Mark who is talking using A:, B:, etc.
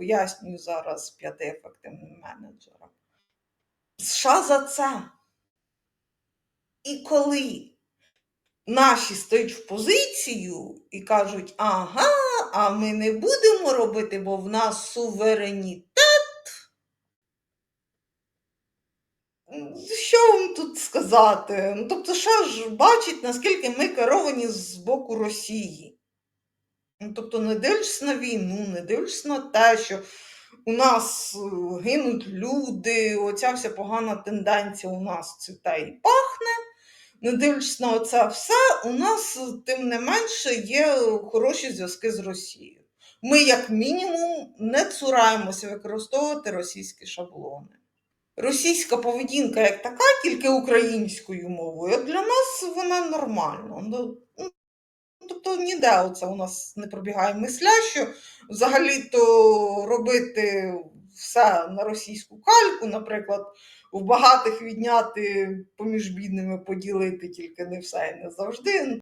A: пояснюю зараз п'яти ефективним менеджерам. США за це. І коли наші стають в позицію і кажуть, ага, а ми не будемо робити, бо в нас суверенітет. Що вам тут сказати? Ну, тобто, США ж бачить, наскільки ми керовані з боку Росії. Ну, тобто, не дивлячись на війну, не дивлячись на те, що у нас е, гинуть люди, оця вся погана тенденція у нас цвіте і пахне. Не дивлячись на оце все, у нас е, тим не менше є хороші зв'язки з Росією. Ми, як мінімум, не цураємося використовувати російські шаблони. Російська поведінка як така, тільки українською мовою, для нас вона нормальна. Ну, Тобто ніде оце у нас не пробігає мисля, що взагалі-то робити все на російську кальку, наприклад, в багатих відняти поміж бідними поділити, тільки не все і не завжди.